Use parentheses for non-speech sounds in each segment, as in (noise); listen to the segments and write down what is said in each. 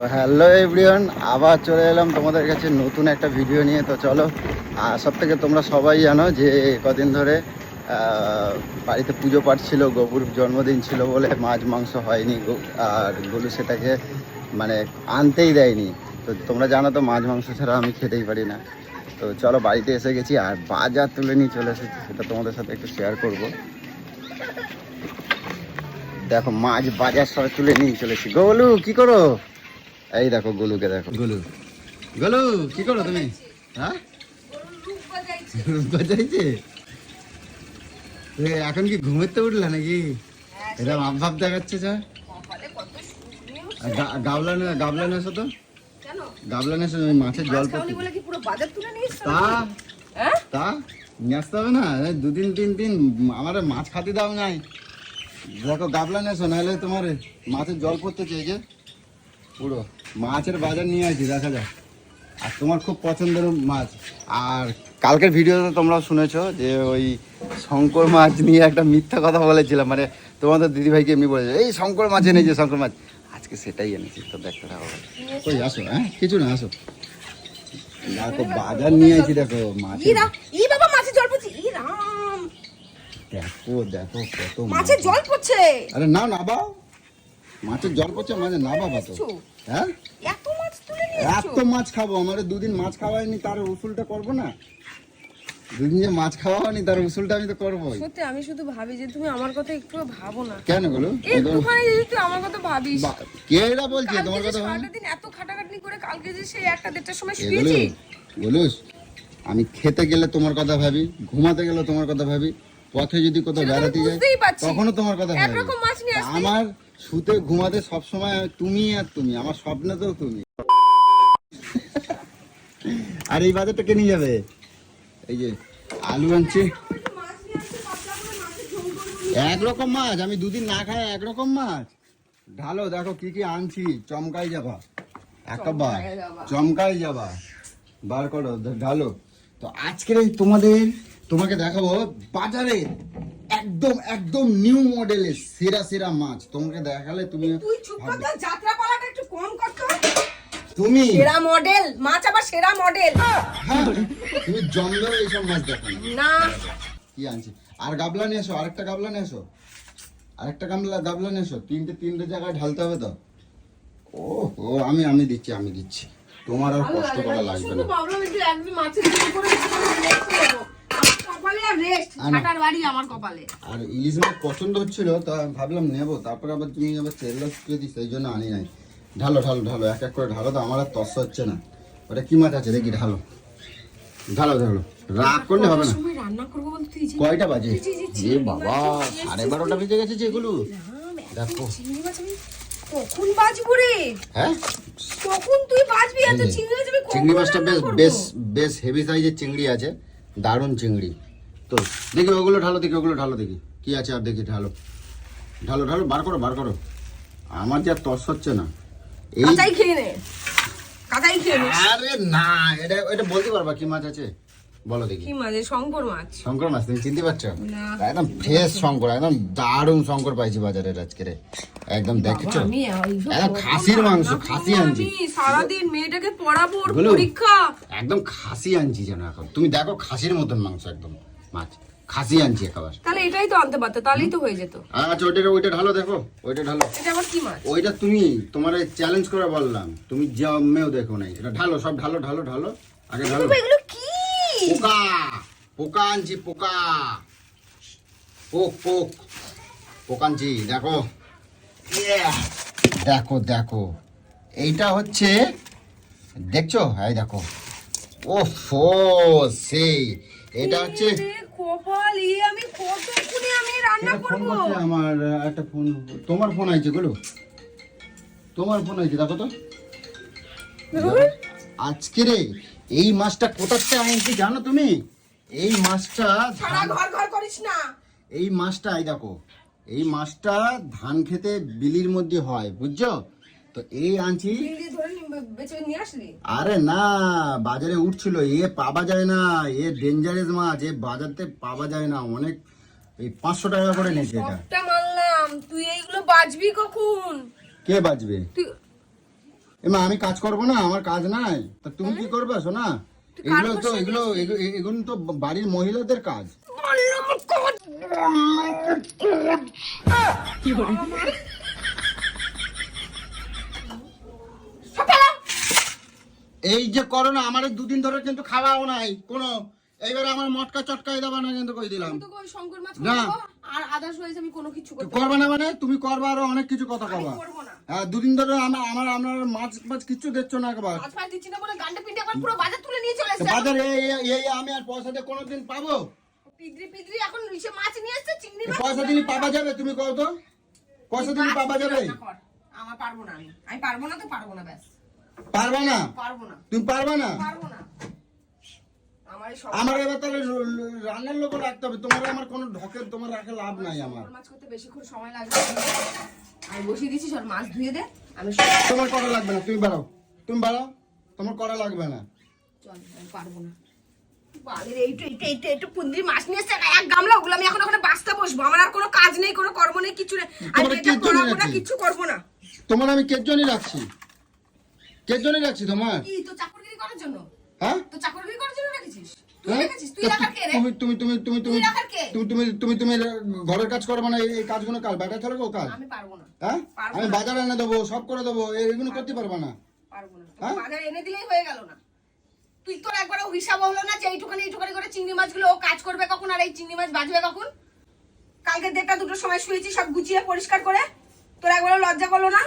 Hello everyone আবার চলে এলাম তোমাদের কাছে নতুন একটা ভিডিও নিয়ে। তো চলো আর সব থেকে তোমরা সবাই জানো যে কদিন ধরে বাড়িতে পুজো পাঠ ছিল গবুর জন্মদিন ছিল বলে মাছ, মাংস হয়নি আর গলু সেটাকে মানে আনতেই দেয়নি। তো তোমরা জানো তো, মাছ, মাংস ছাড়া আমি খেতেই পারি না। তো চলো বাড়িতে এসে গেছি আর বাজার তুলে নিয়ে চলে এসেছি সেটা তোমাদের সাথে একটু শেয়ার করব। দেখো মাছ বাজার সব তুলে নিয়ে চলেছি গোলু কি করো? এই দেখো গোলুকে দেখো। গোলু। গোলু কি করো তুমি? হ্যাঁ? বাজাইছে এ, এখন কি ঘুমের তো উঠলা নাকি? এটা ভাব ভাব দেখাচ্ছে স্যার গাবলা নে- গাবলা নেছো তো। কেন? গাবলা নেছো মাছের জল পড়ছে। বাজার তুলে নিয়ে এসছো তা? হ্যাঁ? তা? নিয়ে আসতে হবে না? এই দুদিন তিন দিন আমার মাছ খাতে দাও নাই। দেখো গাবলা নেছো নাহলে তোমার মাছের জল পড়তে চেয়েছে পুরো মাছের বাজার নিয়ে আসি দেখা যাক। আর তোমার খুব পছন্দের মাছ। আর কালকের ভিডিওতে তোমরা শুনেছো যে ওই শঙ্কর মাছ নিয়ে একটা মিথ্যা কথা বলেছিলাম। মানে তোমাদের দিদিভাইকে এমনি বলেছে এই শঙ্কর মাছ এনেছে শঙ্কর মাছ। আজকে সেটাই এনেছি তো দেখতে থাকো। ওই আসো হ্যাঁ? কিছু না আসো। দেখো বাজার নিয়ে দেখো মাছ ই বাবা মাছের জল পড়ছে। ই রাম। দেখো দেখো কত মাছের জল পড়ছে। আরে না না বাবা। মাছের জল পড়ছে মাঝে না বাবা তো। হ্যাঁ? এত মাছ তুলে নিয়ে এত মাছ খাব আমার দুদিন মাছ খাওয়াইনি তার উসুলটা করব না? দুদিন যে মাছ খাওয়া হয়নি তার উসুলটা আমি তো করবোই। সত্যি আমি শুধু ভাবি যে তুমি আমার কথা একটু ভাবো না। কেন বলো? একটুখানি যদি তুই আমার কথা ভাবিস। কে এটা বলছে? তোমার কথা সারাটা দিন এত খাটাখাটনি করে কালকে যে সেই একটা দেড়টার সময় শুয়েছি। বলুস আমি খেতে গেলে তোমার কথা ভাবি ঘুমাতে গেলে তোমার কথা ভাবি পথে যদি কোথাও বেড়াতে যাই তখনও তোমার কথা ভাবি। আমার শুতে ঘুমাতে সবসময় তুমি আর তুমি আমার স্বপ্নে তো তুমি। (laughs) আর এই বাজারটা কে নিয়ে যাবে? এই যে আলু আনছি। একরকম মাছ আমি দুদিন না খাই একরকম মাছ। ঢালো দেখো কি কি আনছি চমকাই যাবা। একবার চমকাই যাবা। বার করো ঢালো। তো আজকের এই তোমাদের তোমাকে দেখাবো বাজারে একদম একদম নিউ মডেলের সেরা সেরা মাছ। তোমাকে দেখালে তুমি তুই চুপ কর যাত্রা পালাটা একটু কম কর তো। তুমি? সেরা মডেল মাছ আবার সেরা মডেল হ্যাঁ তুমি জন্মেও এইসব মাছ দেখো না। না। কি আনছি? আর গাবলা নিয়ে এসো আরেকটা গাবলা নিয়ে এসো। আরেকটা গামলা গাবলা নিয়ে এসো তিনটে তিনটে জায়গায় ঢালতে হবে তো। ও ও আমি আমি দিচ্ছি আমি দিচ্ছি। তোমার আর কষ্ট করা লাগবে না। মাছের করে কপালে আর রেস্ট আনো। বাড়ি আমার কপালে। আর ইলিশ মাছ পছন্দ হচ্ছিল তো ভাবলাম নেব। তারপর আবার তুমি আবার শুকিয়ে দিই সেই জন্য আনি নাই। ঢালো ঢালো ঢালো এক এক করে ঢালো তো আমার আর তস হচ্ছে না। ওটা কি মাছ আছে দেখি ঢালো। ঢালো ঢালো রাগ করলে হবে না। কয়টা বাজে? এ বাবা সাড়ে বারোটা বেজে গেছে যে এগুলো। দেখো। চিংড়ি মাছ আমি কখন বাজবো রে? হ্যাঁ? কখন তুই বাজবি? এত চিংড়ি মাছ চিংড়ি মাছটা বেশ বেশ বেশ হেভি সাইজের চিংড়ি আছে দারুণ চিংড়ি। তো দেখি ওগুলো ঢালো দেখি ওগুলো ঢালো দেখি কি আছে আর দেখি ঢালো। ঢালো ঢালো বার করো বার করো। আমার যা তস হচ্ছে না। এই কাঁচাই খেয়ে নে। কাঁচাই খেয়ে নে। আরে না এটা এটা বলতে পারবা কি মাছ আছে? বলো দেখি। কি মাছ? শঙ্কর মাছ। শঙ্কর মাছ তুমি চিনতে পারছ? না। একদম ফ্রেশ শঙ্কর একদম দারুণ শঙ্কর পাইছি বাজারের আজকে রে। একদম দেখেছ? একদম খাসির মাংস খাসি আনছি। সারাদিন মেয়েটাকে পড়াবো পরীক্ষা। একদম খাসি আনছি যেন এখন। তুমি দেখো খাসির মতন মাংস একদম মাছ। খাসি আনছি একেবারে তাহলে এটাই তো আনতে পারতো তাহলেই তো হয়ে যেত। আচ্ছা ওইটা ওইটা ঢালো দেখো ওইটা ঢালো। এটা আবার কি মাছ? ওইটা তুমি তোমার চ্যালেঞ্জ করে বললাম তুমি জমেও দেখো নাই। এটা ঢালো সব ঢালো ঢালো ঢালো আগে ঢালো। এগুলো কি? পোকা পোকা আনছি পোকা। পোক পোক পোক আনছি দেখো। দেখো দেখো। এইটা হচ্ছে দেখছ? এই দেখো। ও ফো সেই। এটা হচ্ছে কপাল ই আমি কতক্ষণে আমি রান্না ফোন করব? করছে আমার একটা ফোন তোমার ফোন আইছে গুলো তোমার ফোন আইছে দেখো তো। আজকে রে এই মাছটা কোথাতে আনছি জানো তুমি? এই মাছটা ঘর ঘর করিস না। এই মাছটা এই দেখো এই মাছটা ধান খেতে বিলির মধ্যে হয় বুঝছ? তো এই আনছি। আরে না বাজারে উঠছিল এ পাওয়া যায় না এ ডেঞ্জারাস মাছ এ বাজারতে পাওয়া যায় না অনেক এই পাঁচশো টাকা করে নিয়েছে এটা। মানলাম তুই এইগুলো বাজবি কখন? কে বাঁচবে তুই এমা আমি কাজ করব না আমার কাজ নাই। তা তুমি কি করবে কার এগুলো তো এগুলো এগুলো তো বাড়ির মহিলাদের কাজ। এই যে করোনা আমার দুদিন ধরে কিন্তু খাওয়াও নাই কোনো এইবার আমার মটকা চটকাই দেবা না কিন্তু কই দিলাম। মাছ না। আর আদার্স ওয়াইজ আমি কোনো কিছু করতে করবে না মানে? তুমি করবা আরও অনেক কিছু কথা কবা। করব না। হ্যাঁ দুদিন ধরে আমার আমার আমার মাছ মাছ কিচ্ছু দিচ্ছ না একবার? মাছ ফাছ দিচ্ছি না বলে গান্ডে পিন্ডে একবার পুরো বাজার তুলে নিয়ে চলে এসেছে। বাজারে এই এই- আমি আর পয়সা দিয়ে কোনোদিন পাবো? পিদ্রি পিদ্রি এখন ইসে মাছ নিয়ে এসেছে চিংড়ি মাছ। পয়সা দিলে পাবা যাবে তুমি কও তো। পয়সা দিলে মাছ পাবা যাবে? আমার পারব না আমি। আমি পারব না তো পারব না ব্যাস। পারবা না? পারব না। তুমি পারবা না? পারব না। আমার এবার তাহলে রান্নার লোক রাখতে হবে। তোমার আমার কোনো ঢকের তোমার রাখা লাভ নাই আমার। মাছ করতে বেশিক্ষণ সময় লাগবে আমি বসিয়ে সব মাছ ধুয়ে দে। আমি তোমার করা লাগবে না। তুমি বাড়াও। তুমি বাড়াও। তোমার করা লাগবে না। চল আমি পারব না। বালের এইটু এইটু এইটু এইটু পুন্দি মাছ নিয়ে এসছে এক গামলা ওগুলো আমি এখন ওখানে বাঁচতে বসবো। আমার আর কোনো কাজ নেই কোনো কর্ম নেই কিছু নেই। আমি এটা না? কিছু করব না। তোমার আমি কের জন্যই রাখছি। কের জন্যই রাখছি তোমার কি তো চাকরগিরি করার জন্য। হ্যাঁ? তো চাকরগিরি করার জন্য রেখেছিস হ্যাঁ? কে তুমি তুমি তুমি তুমি তুমি কে? তুমি তুমি তুমি ঘরের কাজ করবে না এই- কাজগুলো বেটা কাজ আমি পারব না। হ্যাঁ? আমি বাজার এনে দেবো সব করে দেবো এইগুলো করতে পারবা না। পারব না। হ্যাঁ? এনে দিলেই হয়ে গেল না। তুই তোর একবারও হিসাব হলো না যে এইটুখানি এইটুখানি করে চিংড়ি মাছগুলো ও কাজ করবে কখন আর এই চিংড়ি মাছ বাজবে কখন? কালকে দেড়টা দুটোর সময় শুয়েছি সব গুছিয়ে পরিষ্কার করে। তোর একবারও লজ্জা করল না?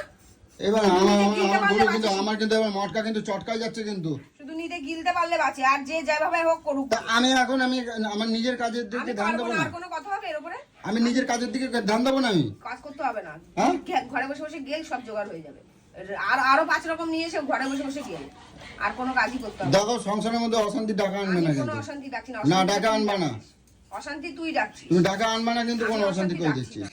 এবার আমার আমার গরু কিন্তু। আমার কিন্তু এবার মটকা কিন্তু চটকাই যাচ্ছে কিন্তু। শুধু গিলতে পারলে বাঁচে আর যে যেভাবে হোক করুক। আমি এখন আমি আমার নিজের কাজের দিকে ধ্যান দেবো না আর কোনো কথা হবে এর উপরে? আমি নিজের কাজের দিকে ধ্যান দেবো না আমি। কাজ করতে হবে না। হ্যাঁ? ঘরে বসে বসে গেল সব জোগাড় হয়ে যাবে। আর আরও পাঁচ রকম নিয়ে এসে ঘরে বসে বসে গেল। আর কোনো কাজই করতে হবে। দেখো সংসারের মধ্যে অশান্তি ডাকা আনবে না কোনো কিন্তু। অশান্তি ডাকছি না না ডাকা আনবা না। অশান্তি তুই ডাকছিস। তুমি ডাকা আনবা না কিন্তু কোনো অশান্তি করে দিচ্ছিস।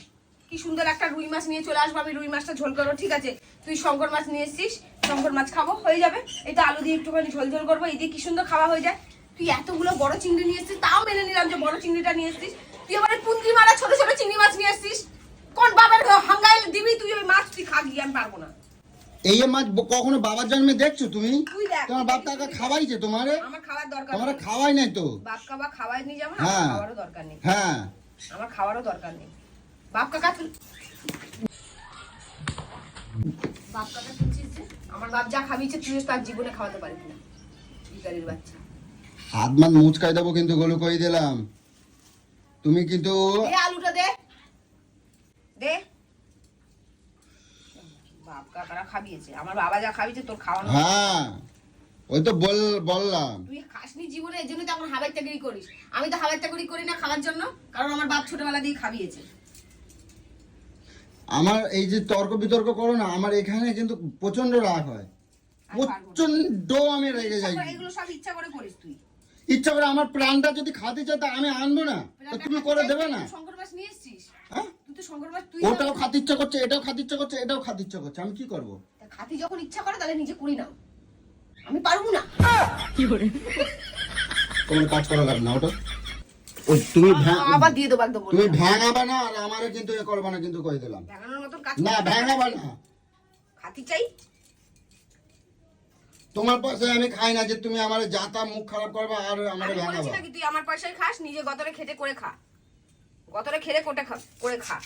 কি সুন্দর একটা রুই মাছ নিয়ে চলে আসব। আমি রুই মাছটা ঝোল করব ঠিক আছে? তুই শঙ্কর মাছ নিয়ে এসছিস শঙ্কর মাছ খাব হয়ে যাবে। এটা আলু দিয়ে একটুখানি ঝোল ঝোল করব। এই দিয়ে কি সুন্দর খাওয়া হয়ে যায়। তুই এতগুলো বড় চিংড়ি নিয়ে এসছিস তাও মেনে নিলাম যে বড় চিংড়িটা নিয়ে এসছিস। তুই আবার পুন্দ্রি মারা ছোট ছোট চিংড়ি মাছ নিয়ে এসছিস। কোন বাবার হাঙ্গাইল দিবি তুই ওই মাছ তুই খা গিয়ে আমি পারব না। এই মাছ কখনো বাবার জন্মে দেখছ তুমি। তোমার বাপ টাকা খাওয়াইছে তোমারে। আমার খাওয়ার দরকার তোমার খাওয়াই নাই তো। বাপ কাবা খাওয়াই না হ্যাঁ। আমার খাওয়ারও দরকার নেই। হ্যাঁ। আমার খাওয়ারও দরকার নেই। বাপ কাকা বাপ কাকা যে? আমার বাপ যা খাবিয়েছে তার জীবনে খাওয়াতে পারবি না। বাচ্চা। হাত মান মুচকাই দেবো কিন্তু গলু কই দিলাম। তুমি কিন্তু দে আলুটা দে। দে। বাপ কাকারা খাবিয়েছে আমার বাবা যা খাবিয়েছে তোর খাওয়ানো হ্যাঁ ওই তো বল বললাম। তুই খাসনি জীবনে এর জন্য তো এখন হাবের চাকরি করিস। আমি তো হাবের চাকরি করি না খাওয়ার জন্য কারণ আমার বাপ ছোটবেলা দিয়ে খাবিয়েছে আমার এই যে তর্ক বিতর্ক করো না আমার এখানে কিন্তু প্রচণ্ড রাগ হয়। না। প্রচণ্ড আমি রেগে যাই। এগুলো সব ইচ্ছা করে করিস তুই। ইচ্ছা করে আমার প্রাণটা যদি খাতে চায় তা আমি আনব না। তো তুমি করে দেবে না? হ্যাঁ? ওটাও খাতে ইচ্ছা করছে এটাও খাতে ইচ্ছা করছে এটাও খাতে ইচ্ছা করছে আমি কি করব? খাতি যখন ইচ্ছা করে তাহলে নিজে করি নাও আমি পারব না। তোমার কাজ করা লাগবে না ওটা। ওই তুমি আবার দিয়ে দেবো একদম তুমি ভ্যাঙাবা না আর আমারে কিন্তু এ করবা না কিন্তু কই দিলাম। ভেঙানোর মতন কাজ না ভ্যাঙাবা না। খাতি চাই। তোমার পাশে আমি খাই না যে তুমি আমার যাতা মুখ খারাপ করবা আর আমার ভ্যাঙাবা। নাকি তুই আমার পয়সায় খাস নিজে গতরে খেটে করে খা। গতরে খেলে কোটে খা করে খা।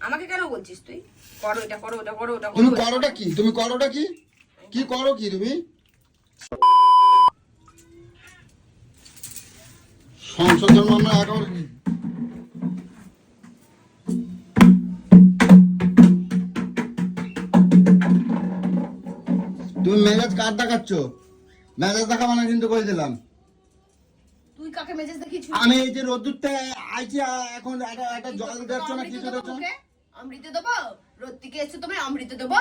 আমাকে কেন বলছিস তুই? করো এটা করো ওটা করো ওটা তুমি করোটা কি? তুমি করোটা কি? কি করো কি তুমি? সংশোধন আমরা এখন তুমি মেজাজ কার দেখাচ্ছ? মেজাজ দেখাবো না কিন্তু কই দিলাম। তুই কাকে মেজাজ দেখিস আমি এই যে রোদ্দুরটা আইছি এখন একটা একটা জল দিচ্ছ না কিছু দিচ্ছ অমৃত দেবো? রোদ থেকে এসে তোমায় অমৃত দেবো?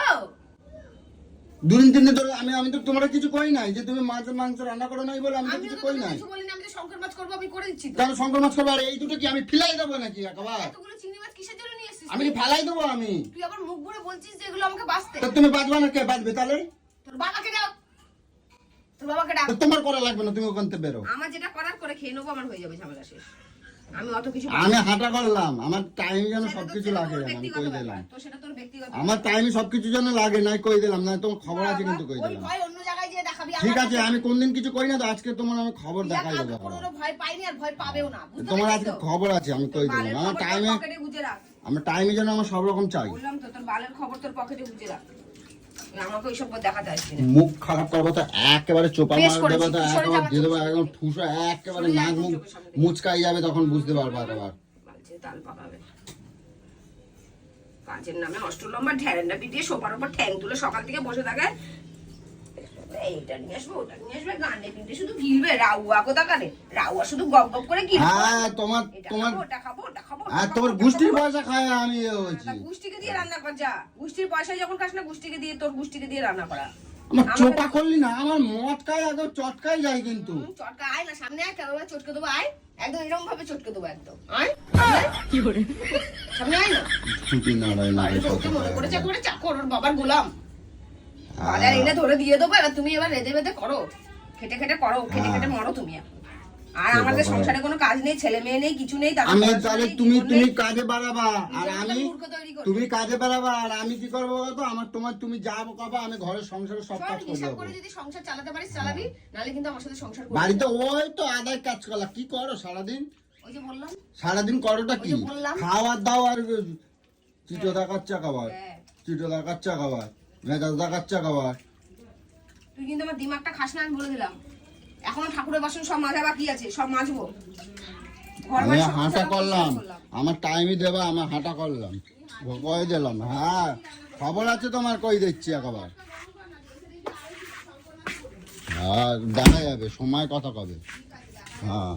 দুদিন তিন দিন ধরে আমি আমি তো তোমার কিছু কই নাই যে তুমি মাছ মাংস রান্না করো নাই বলে আমি তো কিছু কই নাই। কিছু আমি তো শঙ্কর মাছ করব আমি করে দিচ্ছি তাহলে শঙ্কর মাছ খাব আর এই দুটো কি আমি ফিলাই দেবো নাকি একেবারে? এতগুলো চিংড়ি মাছ কিসের জন্য নিয়ে এসেছিস আমি কি ফেলাই দেবো আমি। তুই আবার মুখ ভরে বলছিস যে এগুলো আমাকে বাঁচতে। তো তুমি বাঁচবা না কে? বাঁচবে তাহলে? তোর বাবাকে ডাক। তোর বাবাকে ডাক। তোমার করা লাগবে না তুমি ওখান থেকে বেরো। আমার যেটা করার করে খেয়ে নেব আমার হয়ে যাবে ঝামেলা শেষ। আমি হাঁটা করলাম। আমার টাইম যেন সবকিছু লাগে আমি কই দিলাম। আমার টাইমে সবকিছু যেন লাগে নাই কই দিলাম না তোমার খবর আছে কিন্তু কই দিলাম। ঠিক আছে। আমি কোনদিন কিছু করি না তো আজকে তোমার আমি খবর দেখাই দেবো ভয় পাইনি আর ভয় পাবেও না তোমার আজকে খবর আছে আমি কই দিলাম। আমার টাইমে আমার টাইমে যেন আমার সব রকম চাই। বললাম তো তোর বালের খবর তোর পকেটে গুজে রাখ। আমাকে ওইসব দেখাতে আসবি না। মুখ খারাপ করব তো একেবারে চোপা মার দেবো তো একেবারে দিয়ে দেবো একদম ঠুসো একেবারে নাক মুখ চোখের সামনে থেকে। মুচকাই যাবে তখন বুঝতে পারব আবার তাল পাকাবে। কাজের নামে অষ্টলম্বা ঢ্যারেন্ডা পিটিয়ে সোফার উপর ঠ্যাং তুলে সকাল থেকে বসে থাকে এইটা নিয়ে আসবে ওটা নিয়ে আসবে গান্ডে পিন্ডে শুধু গিলবে রাউয়া কোথাকারে? রাউয়া শুধু গপ গপ করে গিলবে হ্যাঁ তোমার তোমার ওটা খাব, ওটা খাব, ওটা হ্যাঁ তোমার ওটা পয়সা খায় আমি এ গুষ্টিকে দিয়ে রান্না কর যা। গুষ্টির পয়সা যখন খাস না গুষ্টিকে দিয়ে তোর গুষ্টিকে দিয়ে রান্না করা। আমার আমাকে- করলি না আমার মটকায় একদম চটকাই যায় কিন্তু। চটকা আয় না সামনে আয় কেমন চটকে দেবো আয়। একদম এরকম ভাবে চটকে দেবো একদম। আয় সামনে আয় না। ছুটি না মনে করেছে করে চাকর ওর বাবার গোলাম। বাজার এনে ধরে দিয়ে দেবো এবার তুমি এবার রেঁধে বেঁধে করো। খেটে খেটে করো খেটে হ্যাঁ। খেটে মরো তুমি। আর আমাদের সংসারে কোনো কাজ নেই ছেলে মেয়ে নেই কিছু নেই আমি তাহলে তুমি তুমি কাজে বাড়াবা আর আমি করবে। তুমি কাজে বাড়াবা আর আমি কি করব বলতো আমার তোমার তুমি যা কবা আমি ঘরের সংসারে সব কাজ করে করে যদি সংসার চালাতে পারিস চালাবি নাহলে কিন্তু আমার সাথে সংসার করবি বাড়িতে। ওই তো আদায় কাজ করা কি করো সারাদিন? ওই যে বললাম। সারাদিন করোটা কি? ওই যে বললাম। খাওয়ার দাও আর চিটো দেখাচ্ছা খাবার। হ্যাঁ। চিটো দেখাচ্ছা খাবার। মেজাজ দেখাচ্ছা খাবার তুই কিন্তু আমার দিমাগটা খাস না আমি বলে দিলাম। এখনও ঠাকুরের বাসন সব মাজা বাকি আছে সব মাজবো। আমি হাঁটা করলাম। আমার টাইমই দেবা আমার হাঁটা করলাম। কয়ে দিলাম হ্যাঁ। খবর আছে তোমার? কই দিচ্ছি একবার। হ্যাঁ দেখা যাবে সময় কথা কবে? হ্যাঁ।